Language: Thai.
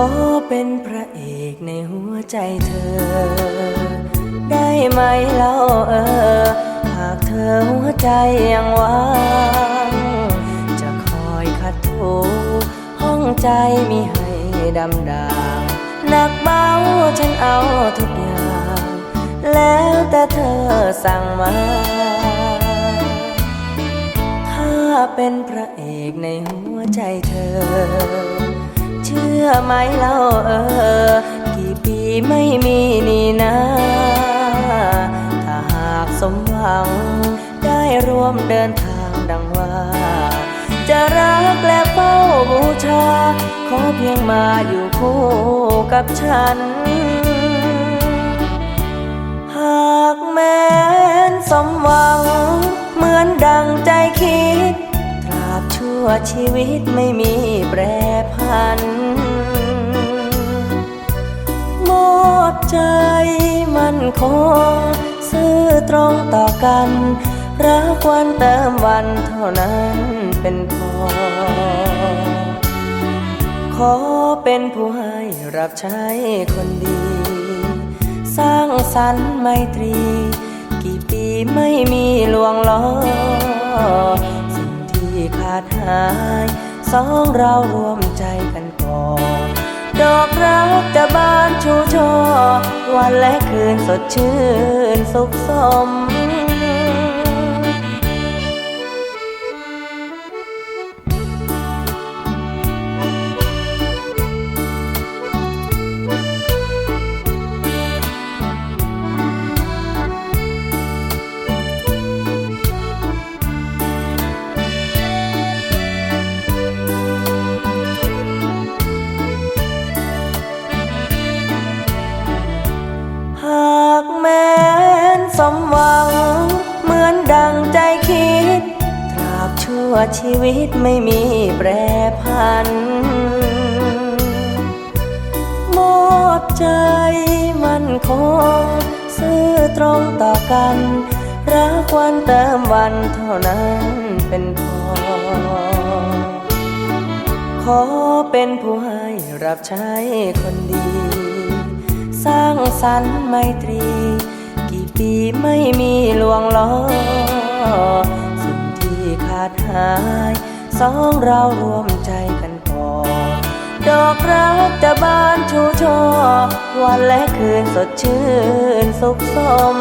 อเป็นพระเอกในหัวใจเธอ ได้ไหมเล่าเออ หากเธอหัวใจยังว่างจะคอยขัดถูห้องใจมีให้ดำดางหนักเบาฉันเอาทุกอย่าง แล้วแต่เธอสั่งมา ถ้าเป็นพระเอกในหัวใจเธอ เชื่อไหมเล่าเออ กี่ปีไม่มีนี่นะ ถ้าหากสมหวัง ได้ร่วมเดินทางดังว่า จะรักและเฝ้าบูชา ขอเพียงมาอยู่คู่กับฉัน หากแม้นสมหวัง เหมือนดังใจ ชั่วชีวิตไม่มีแปรพันมอบใจมันคงซื่อตรงต่อกัน รักวันเติมวันเท่านั้นเป็นพอ ขอเป็นผู้ให้รับใช้คนดี สร้างสรรค์ไมตรี กี่ปีไม่มีลวงล้อ ขาดหาย สองเรารวมใจกันก่อน ดอกรักจะบานชูช่อวันและคืนสดชื่นสุขสม สมหวัง เหมือนดังใจคิด ตราบชั่วชีวิตไม่มีแปรพันมอบใจมันคง ซื่อตรงต่อกัน รักวันเติมวันเท่านั้นเป็นพอ ขอเป็นผู้ให้รับใช้คนดี สร้างสรรค์ไมตรีีไม่มีลวงล้อ สิ่งที่ขาดหาย สองเรารวมใจกันก่อดอกรักจะบานชูช่อ วันและคืนสดชื่นสุขสม